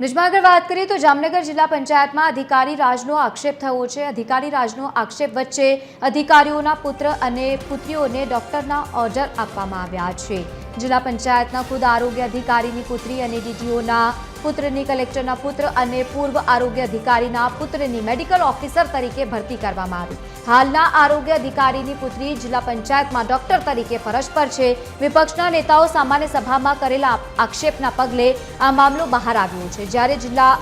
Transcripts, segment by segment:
નિજમાં આગળ વાત કરીએ તો જામનગર જિલ્લા પંચાયતમાં અધિકારી રાજનો આક્ષેપ થયો છે. અધિકારી રાજનો આક્ષેપ વચ્ચે અધિકારીઓના પુત્ર અને પુત્રીઓને ડોક્ટરના ઓર્ડર આપવામાં આવ્યા છે. જિલ્લા પંચાયતના ખુદ આરોગ્ય અધિકારીની પુત્રી અને ડીટીઓના પુત્રની કલેક્ટરના પુત્ર અને પૂર્વ આરોગ્ય અધિકારીના પુત્રની મેડિકલ ઓફિસર તરીકે ભરતી કરવામાં આવી. હાલના આરોગ્ય અધિકારીની પુત્રી જિલ્લા પંચાયતમાં ડોક્ટર તરીકે ફરજ પર છે. વિપક્ષના નેતાઓ સામાન્ય સભામાં કરેલા આક્ષેપના પગલે આ મામલો બહાર આવ્યો છે. જ્યારે જિલ્લા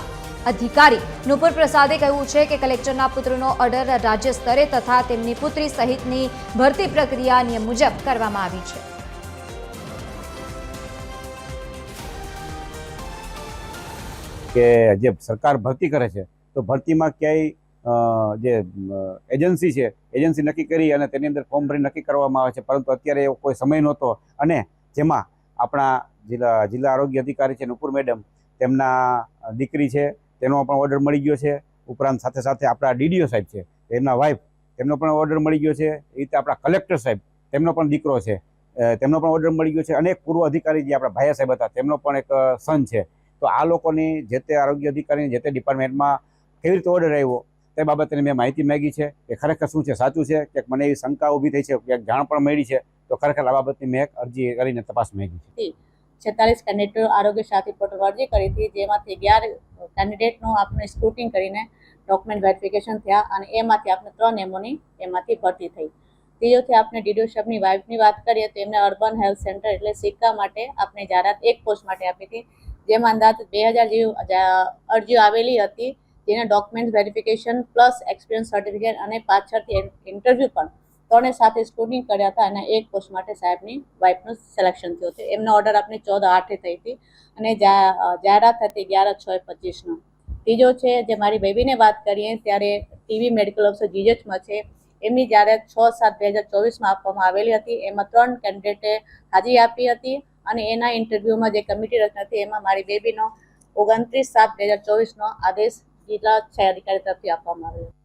અધિકારી નુપુર પ્રસાદે કહ્યું છે કે કલેક્ટરના પુત્રનો ઓર્ડર રાજ્ય સ્તરે તથા તેમની પુત્રી સહિતની ભરતી પ્રક્રિયા નિયમ મુજબ કરવામાં આવી છે. કે જે સરકાર ભરતી કરે છે, તો ભરતીમાં ક્યાંય જે એજન્સી છે, એજન્સી નક્કી કરી અને તેની અંદર ફોર્મ ભરી નક્કી કરવામાં આવે છે, પરંતુ અત્યારે એવો કોઈ સમય નહોતો અને જેમાં આપણા જિલ્લા જિલ્લા આરોગ્ય અધિકારી છે નુપુર મેડમ, તેમના દીકરી છે, તેનો પણ ઓર્ડર મળી ગયો છે, ઉપરાંત સાથે સાથે આપણા ડીડીઓ સાહેબ છે, તેમના વાઇફ તેમનો પણ ઓર્ડર મળી ગયો છે, એ રીતે આપણા કલેક્ટર સાહેબ, તેમનો પણ દીકરો છે તેમનો પણ ઓર્ડર મળી ગયો છે અને એક પૂર્વ અધિકારી જે આપણા ભાયા સાહેબ હતા, તેમનો પણ એક સન છે તો આ લોકોની જે તે આરોગ્ય અધિકારીની જે તે ડિપાર્ટમેન્ટમાં કેવી રીતે ઓર્ડર આવ્યો, તે બાબતે મેં માહિતી માગી છે કે ખરેખર શું છે, સાચું છે? કે મને એવી શંકા ઊભી થઈ છે, ક્યાંક જાણ પણ મળી છે. તો ખરેખર આ બાબતની મેં એક અરજી કરીને તપાસ માગી છે. છેતાલીસ કેન્ડિડેટો આરોગ્ય સાથી પોર્ટલ અરજી કરી હતી, જેમાંથી અગિયાર કેન્ડિડેટનું આપણે સ્ક્રુટિંગ કરીને ડોક્યુમેન્ટ વેરિફિકેશન થયા અને એમાંથી આપણે ત્રણ એમઓની એમાંથી ભરતી થઈ. ત્રીજોથી આપણે ડીડીઓ સાહેબની વાઇફની વાત કરીએ તો એમને અર્બન હેલ્થ સેન્ટર એટલે સિક્કા માટે આપણે જાહેરાત એક પોસ્ટ માટે આપી હતી. જેમાં અંદાજ બે હજાર જેવી અરજીઓ આવેલી હતી, જેના document verification plus experience certificate અને પાછળથી ઇન્ટરવ્યૂ પણ ત્રણે સાથે સ્ક્રુટિંગ કર્યા હતા અને એક પોસ્ટ માટે સાહેબની વાઇફનું સિલેક્શન થયું હતું. એમનો ઓર્ડર આપણે ચૌદ આઠે થઈ હતી અને જાહેરાત હતી અગિયાર છ પચીસનો. ત્રીજો છે, જે મારી બેબીને વાત કરીએ, ત્યારે ટીવી મેડિકલ ઓફિસર જીજેચમાં છે. એમની જ્યારે છ સાત બે હજાર ચોવીસમાં આપવામાં આવેલી હતી. એમાં ત્રણ કેન્ડિડેટે હાજરી આપી હતી. અને એના ઇન્ટરવ્યુમાં જે કમિટી રચના હતી, એમાં મારી બેબીનો ઓગણત્રીસ સાત બે હજાર ચોવીસનો આદેશ જિલ્લા અધિકારી તરફથી આપવામાં આવ્યો.